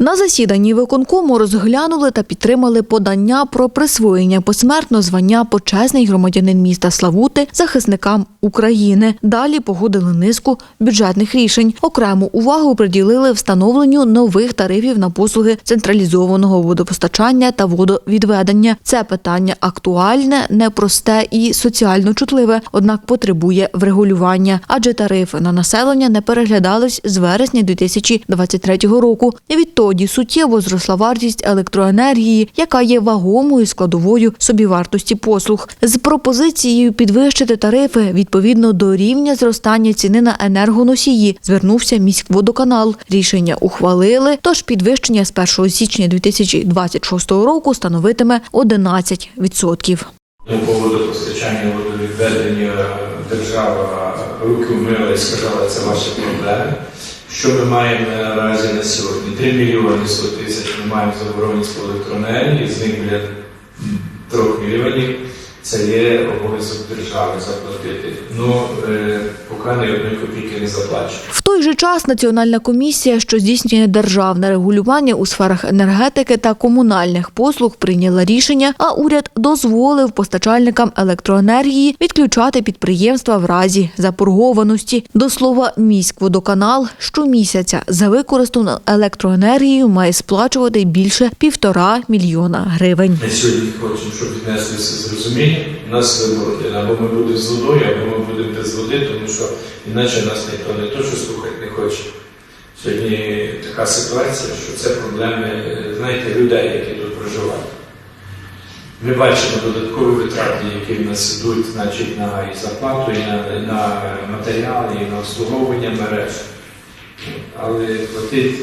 На засіданні виконкому розглянули та підтримали подання про присвоєння посмертно звання почесний громадянин міста Славути захисникам України. Далі погодили низку бюджетних рішень. Окрему увагу приділили встановленню нових тарифів на послуги централізованого водопостачання та водовідведення. Це питання актуальне, непросте і соціально чутливе, однак потребує врегулювання, адже тарифи на населення не переглядались з вересня 2023 року. Відтоді суттєво зросла вартість електроенергії, яка є вагомою складовою собівартості послуг. З пропозицією підвищити тарифи відповідно до рівня зростання ціни на енергоносії звернувся міськводоканал. Рішення ухвалили, тож підвищення з 1 січня 2026 року становитиме 11%. Ну, по водопостачанню, водовідведенню держава руки вмила і сказала, це ваші проблеми. Що ми маємо наразі на сьогодні? 3 мільйони 100 тисяч ми маємо заборгованість по електроенергії, з них біля 3 мільйонів. Це є обов'язок держави заплатити. Ну, е, поки не одної копійки не заплачено. Той же час Національна комісія, що здійснює державне регулювання у сферах енергетики та комунальних послуг, прийняла рішення, а уряд дозволив постачальникам електроенергії відключати підприємства в разі заборгованості. До слова, міськводоканал щомісяця за використану електроенергію має сплачувати більше півтора мільйона гривень. Ми сьогодні хочемо, щоб віднеслися з розумінням. У нас вибор. Або ми будемо з водою, або ми будемо без води, тому що іначе нас ніхто не то, що слухати не хоче. Сьогодні така ситуація, що це проблеми, знаєте, людей, які тут проживають. Ми бачимо додаткові витрати, які в нас ідуть значить, на і зарплату, і на, на матеріали, і на обслуговування мереж. Але платить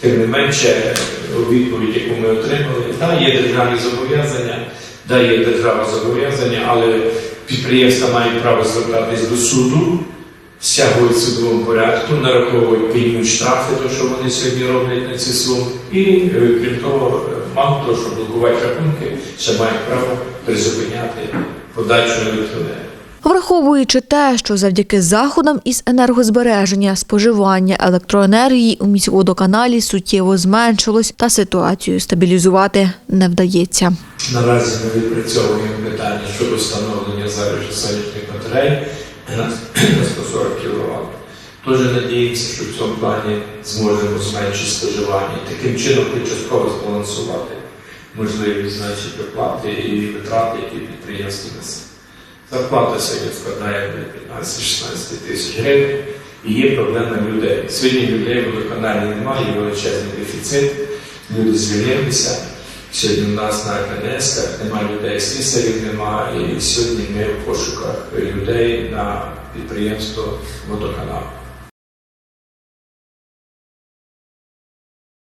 тим не менше у відповідь, яку ми отримали, так, є державні зобов'язання, да, є держава зобов'язання, але підприємства мають право звертатись до суду, стягують в судовому порядку, нараховують пільну штрафи, то що вони сьогодні роблять на ці суми. І е, крім того, е, мало того, що блокувати рахунки, ще мають право призупиняти подачу електроенергії. Враховуючи те, що завдяки заходам із енергозбереження споживання електроенергії у міськводоканалі суттєво зменшилось та ситуацію стабілізувати не вдається. Наразі ми відпрацьовуємо питання щодо встановлення заряджу сонячних батарей на на 140 кВт. Тож надіємося, що в цьому плані зможемо зменшити споживання і таким чином частково збалансувати можливість значить, оплати і витрати, які підприємство несе. Зарплата сьогодні складає 15-16 тисяч гривень і є проблема людей. Сьогодні людей в водоканалі немає, є величезний дефіцит, люди звільнилися. Сьогодні у нас на КНС немає людей, слісарів немає, і сьогодні ми в пошуках людей на підприємство водоканалу.